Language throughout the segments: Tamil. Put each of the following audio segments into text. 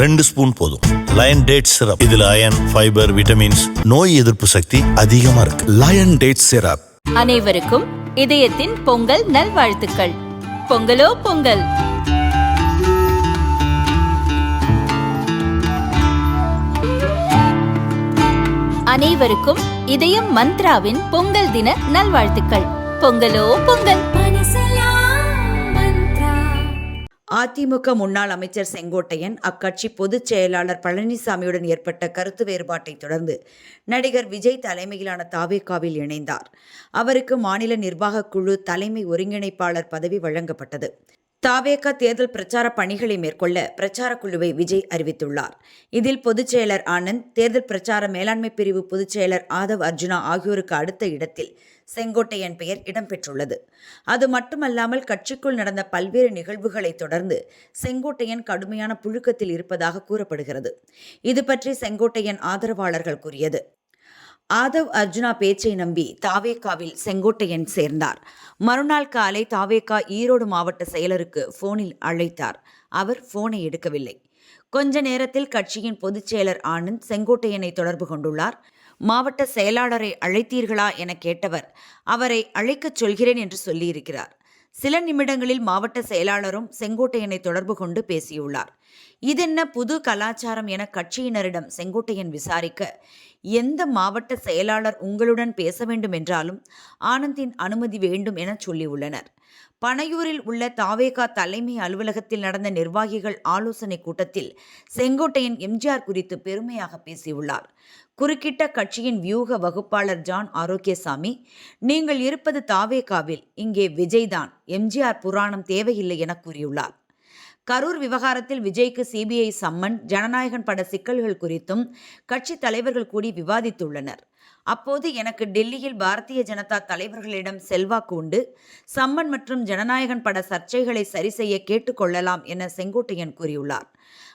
ரெண்டு ஸ்பூன் போதும். லயன் டேட் சிரப் இதுல அயன் ஃபைபர் விட்டமின்ஸ் நோய் எதிர்ப்பு சக்தி அதிகமா இருக்கு. லயன் டேட் சிரப் அனைவருக்கும் இதயத்தின் பொங்கல் நல்வாழ்த்துக்கள். பொங்கலோ பொங்கல். அனைவருக்கும் இதயம் மந்த்ராவின் பொங்கல் தின நல்வாழ்த்துக்கள். பொங்கலோ பொங்கல். அதிமுக முன்னாள் அமைச்சர் செங்கோட்டையன் அக்கட்சி பொதுச் செயலாளர் பழனிசாமியுடன் ஏற்பட்ட கருத்து வேறுபாட்டை தொடர்ந்து நடிகர் விஜய் தலைமையிலான தாவேகாவில் இணைந்தார். அவருக்கு மாநில நிர்வாகக் குழு தலைமை ஒருங்கிணைப்பாளர் பதவி வழங்கப்பட்டது. தாவேகா தேர்தல் பிரச்சார பணிகளை மேற்கொள்ள பிரச்சார குழுவை விஜய் அறிவித்துள்ளார். இதில் பொதுச் செயலர் ஆனந்த் தேர்தல் பிரச்சார மேலாண்மை பிரிவு பொதுச் செயலர் ஆதவ் அர்ஜுனா ஆகியோருக்கு அடுத்த இடத்தில் செங்கோட்டையன் பெயர் இடம்பெற்றுள்ளது. அது மட்டுமல்லாமல் கட்சிக்குள் நடந்த பல்வேறு நிகழ்வுகளை தொடர்ந்து செங்கோட்டையன் கடுமையான புழுக்கத்தில் இருப்பதாக கூறப்படுகிறது. இது பற்றி செங்கோட்டையன் ஆதரவாளர்கள் கூறியது. ஆதவ் அர்ஜுனா பேச்சை நம்பி தாவேக்காவில் செங்கோட்டையன் சேர்ந்தார். மறுநாள் காலை தாவேக்கா ஈரோடு மாவட்ட செயலருக்கு போனில் அழைத்தார். அவர் போனை எடுக்கவில்லை. கொஞ்ச நேரத்தில் கட்சியின் பொதுச் செயலர் ஆனந்த் செங்கோட்டையனை தொடர்பு கொண்டுள்ளார். மாவட்ட செயலாளரை அழைத்தீர்களா என கேட்டவர் அவரை அழைக்கச் சொல்கிறேன் என்று சொல்லியிருக்கிறார். சில நிமிடங்களில் மாவட்ட செயலாளரும் செங்கோட்டையனை தொடர்பு கொண்டு பேசியுள்ளார். இதென்ன புது கலாச்சாரம் என கட்சியினரிடம் செங்கோட்டையன் விசாரிக்க எந்த மாவட்ட செயலாளர் உங்களுடன் பேச வேண்டும் என்றாலும் ஆனந்தின் அனுமதி வேண்டும் என சொல்லியுள்ளனர். பனையூரில் உள்ள தாவேகா தலைமை அலுவலகத்தில் நடந்த நிர்வாகிகள் ஆலோசனை கூட்டத்தில் செங்கோட்டையன் எம்ஜிஆர் குறித்து பெருமையாக பேசியுள்ளார். குறுக்கிட்ட கட்சியின் வியூக வகுப்பாளர் ஜான் ஆரோக்கியசாமி நீங்கள் இருப்பது தாவேகாவில் இங்கே விஜய்தான் எம்ஜிஆர் புராணம் தேவையில்லை என கூறியுள்ளார். கரூர் விவகாரத்தில் விஜய்க்கு சிபிஐ சம்மன் ஜனநாயகன் பட சிக்கல்கள் குறித்தும் கட்சி தலைவர்கள் கூடி விவாதித்துள்ளனர். அப்போது எனக்கு டெல்லியில் பாரதிய ஜனதா தலைவர்களிடம் செல்வாக்கு உண்டு. சம்மன் மற்றும் ஜனநாயகன் பட சர்ச்சைகளை சரி செய்ய கேட்டுக்கொள்ளலாம் என செங்கோட்டையன் கூறியுள்ளார்.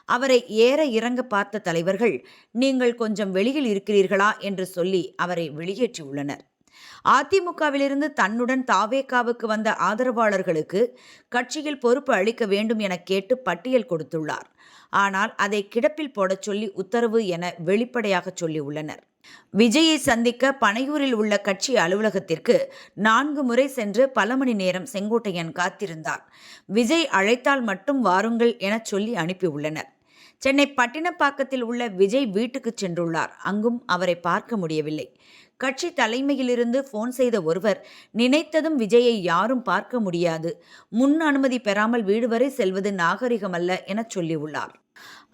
அவரை ஏற இறங்க பார்த்த தலைவர்கள் நீங்கள் கொஞ்சம் வெளியில் இருக்கிறீர்களா? என்று சொல்லி அவரை வெளியேற்றியுள்ளனர். அதிமுகவிலிருந்து தன்னுடன் தாவேகாவுக்கு வந்த ஆதரவாளர்களுக்கு கட்சியில் பொறுப்பு அளிக்க வேண்டும் என கேட்டு பட்டியல் கொடுத்துள்ளார். ஆனால் அதை கிடப்பில் போடச் சொல்லி உத்தரவு என வெளிப்படையாக சொல்லியுள்ளனர். விஜயை சந்திக்க பனையூரில் உள்ள கட்சி அலுவலகத்திற்கு நான்கு முறை சென்று பல மணி நேரம் செங்கோட்டையன் காத்திருந்தார். விஜய் அழைத்தால் மட்டும் வாருங்கள் என சொல்லி அனுப்பியுள்ளனர். சென்னை பட்டினப்பாக்கத்தில் உள்ள விஜய் வீட்டுக்கு சென்றுள்ளார். அங்கும் அவரை பார்க்க முடியவில்லை. கட்சி தலைமையிலிருந்து போன் செய்த ஒருவர் நினைத்ததும் விஜயை யாரும் பார்க்க முடியாது. முன் அனுமதி பெறாமல் வீடு வரை செல்வது நாகரிகமல்ல என சொல்லியுள்ளார்.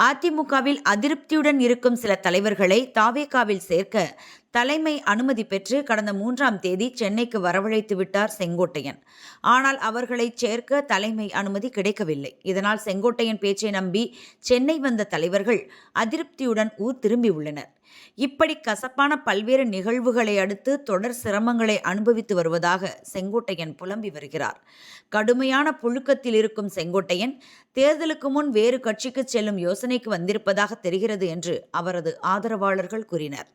அதிமுகவில் அதிருப்தியுடன் இருக்கும் சில தலைவர்களை தாவேகாவில் சேர்க்க தலைமை அனுமதி பெற்று கடந்த மூன்றாம் தேதி சென்னைக்கு வரவழைத்து விட்டார் செங்கோட்டையன். ஆனால் அவர்களை சேர்க்க தலைமை அனுமதி கிடைக்கவில்லை. இதனால் செங்கோட்டையன் பேச்சை நம்பி சென்னை வந்த தலைவர்கள் அதிருப்தியுடன் ஊர் திரும்பியுள்ளனர் இப்படி கசப்பான பல்வேறு நிகழ்வுகளை அடுத்து தொடர் சிரமங்களை அனுபவித்து வருவதாக செங்கோட்டையன் புலம்பி வருகிறார். கடுமையான புழுக்கத்தில் இருக்கும் செங்கோட்டையன் தேர்தலுக்கு முன் வேறு கட்சிக்கு செல்லும் யோசனைக்கு வந்திருப்பதாக தெரிகிறது என்று அவரது ஆதரவாளர்கள் கூறினர்.